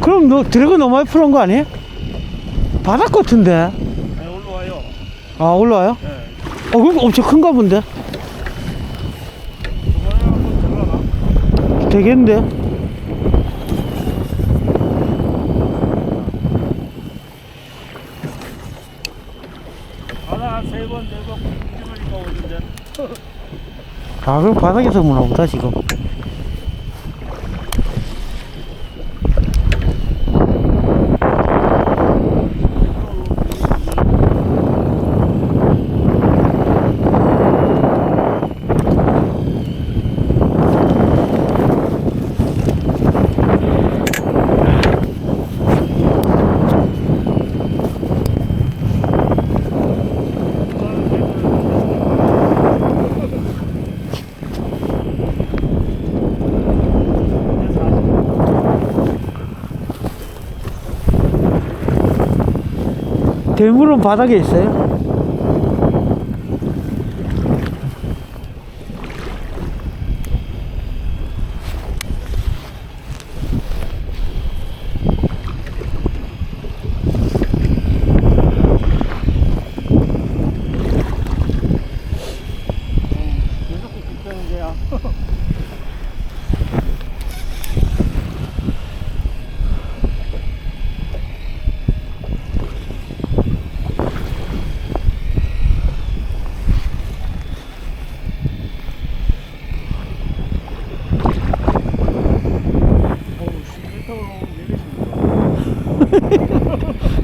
그럼 너 드래그 너무 많이 풀은 거 아니에요? 바닥 같은데? 네, 올라와요. 아, 올라와요? 네. 어, 그럼 엄청 큰가 본데? 되겠는데? 뒤집으니까 오는데. 아, 그럼 바닥에서 무나 보다, 지금. 대물은 바닥에 있어요? 계속 있다는 거야. 어우, 10m 올라오면 내리십니다. 이제 가격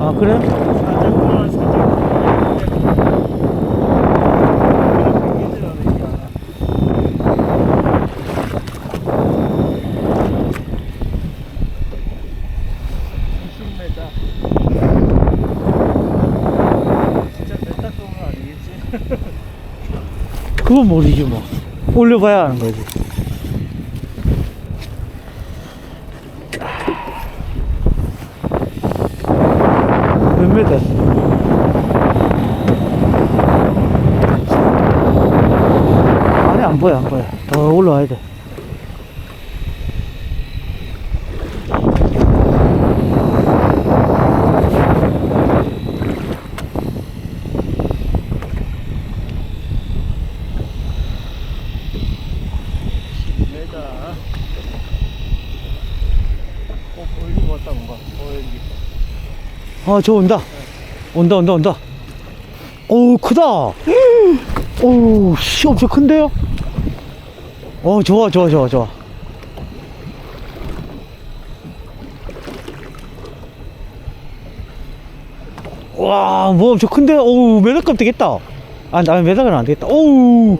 아, 그래? 그건 모르지 뭐. 올려봐야 하는 거지. 몇 메다? 아니 안 보여 안 보여. 더 올라와야 돼. 어, 저 온다. 온다, 온다, 온다. 어우, 크다. 어우, 씨, 엄청 큰데요? 어, 좋아, 좋아, 좋아, 좋아. 와, 뭐 엄청 큰데? 어우, 메다값 되겠다. 아, 나 메다는 안 되겠다. 어우,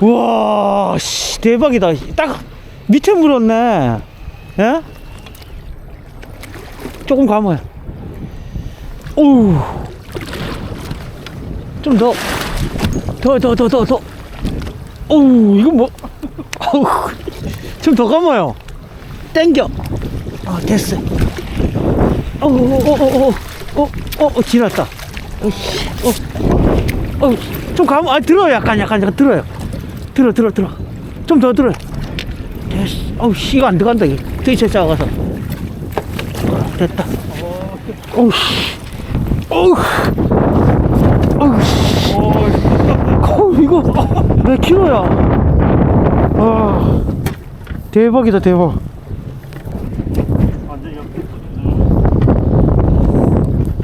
우와, 씨, 대박이다. 딱 밑에 물었네. 예? 조금 감아요. 오우. 좀 더 더 더 더 더더. 오우 이거 뭐. 아우. 좀 더 감아요. 땡겨. 아 됐어. 어어어어어어어 어, 어, 지났다. 어어좀 감아 아, 들어 약간 약간 약간 들어요. 들어 들어 들어. 좀 더 들어 됐어. 어우 이거 안 들어간다. 이게 되게 작아서. 됐다. 어우 어우, 어우, 씨. 어우, 이거 몇 킬로야? 와, 대박이다, 대박.